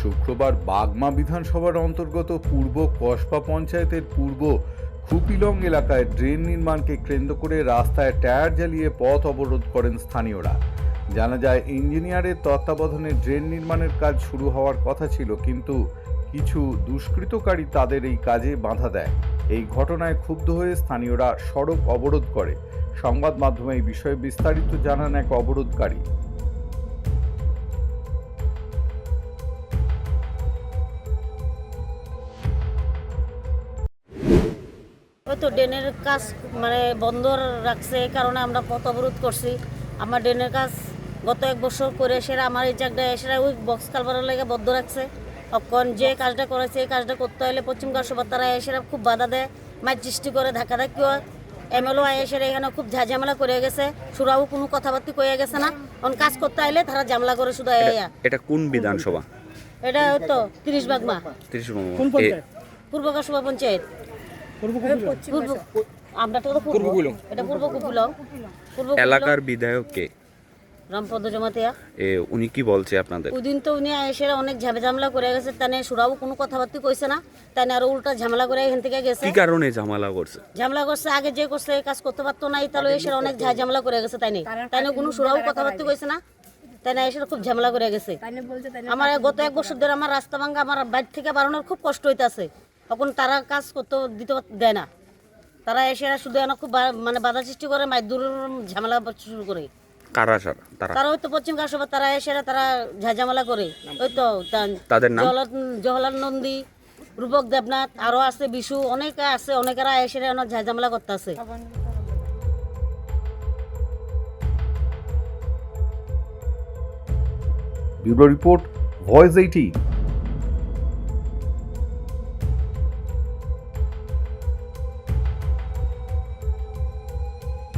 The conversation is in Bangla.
শুক্রবার বাগমা বিধানসভার অন্তর্গত পূর্ব কসবা পঞ্চায়েতের পূর্ব খুপিলং এলাকায় ড্রেন নির্মাণকে কেন্দ্র করে রাস্তায় টায়ার জ্বালিয়ে পথ অবরোধ করেন স্থানীয়রা। জানা যায়, ইঞ্জিনিয়ারের তত্ত্বাবধানে ড্রেন নির্মাণের কাজ শুরু হওয়ার কথা ছিল, কিন্তু কিছু দুষ্কৃতকারী তাদের এই কাজে বাধা দেয়। এই ঘটনায় ক্ষুব্ধ হয়ে স্থানীয়রা সড়ক অবরোধ করে। সংবাদ মাধ্যমে এই বিষয়ে বিস্তারিত জানান এক অবরোধকারী। তো ড্রেনের কাজ মানে বন্ধ রাখছে, এই কারণে আমরা পথ অবরোধ করছি। আমার ড্রেনের কাজ গত এক বছর করে সেরা, আমার এই জায়গাটা সেরা ওই বক্স কালবারের লেগে বদ্ধ রাখছে। অকন যে কাজটা করেছে এই কাজটা করতে হলে পশ্চিম কাশবার তারা এসে খুব বাধা দেয়। মাছ সৃষ্টি করে ধাক্কা ধাক্কি হয়। এমএলও এসেরা এখানে খুব ঝাঝামেলা করে গেছে। সুরাও কোনো কথাবার্তা কয়ে গেছে না। অন কাজ করতে আইলে তারা ঝামেলা করে শুধু এয়া এটা কোন বিধানসভা? এটা তো তিরিশ বাগমা। ত্রিশ পূর্ব কাশবা পঞ্চায়েত। পূর্ব আমরা তো পূর্ব এটা পূর্ব পূর্ব এলাকার বিধায়ক কে? রামপদ জমাতিয়া এ, উনি কি বলছে আপনাদের? ওই দিন তো উনি এসে অনেক ঝামে ঝামেলা করে গেছে তানে সুরাও কোনো কথাবার্তা কইছে না তাই আরও উল্টা ঝামেলা করে এখান থেকে গেছে। কি কারণে ঝামেলা করছে? ঝামেলা করছে আগে যে করছে কাজ করতে পারতো না তাহলে এসে অনেক ঝা- ঝামেলা করে গেছে তাই নেই তাই না কোনো সুরাও কথাবার্তা কইছে না তাই না এসে খুব ঝামেলা করে গেছে। আমার গত এক বছর ধরে আমার রাস্তা ভাঙ্গা আমার বাড়ি থেকে বাড়ানোর খুব কষ্ট হইতাছে। তখন তারা কাজ করতে দিতে দেয় না। তারা এসে শুধু এনে খুব বা- মানে বাধা সৃষ্টি করে মাইদুর ঝামেলা শুরু করে। কারা সারা? তারা? তারা হয়তো পশ্চিম কাশবা তারা এসে তারা ঝাঝামেলা করে। ওই তো তাদের নাম? জহলাল- নন্দী রূপক দেবনাথ আরও আছে বিশু অনেকে আছে অনেকেরা এসে অনেক ঝাঝামেলা করতেছে। Bureau report Voice Eighteen.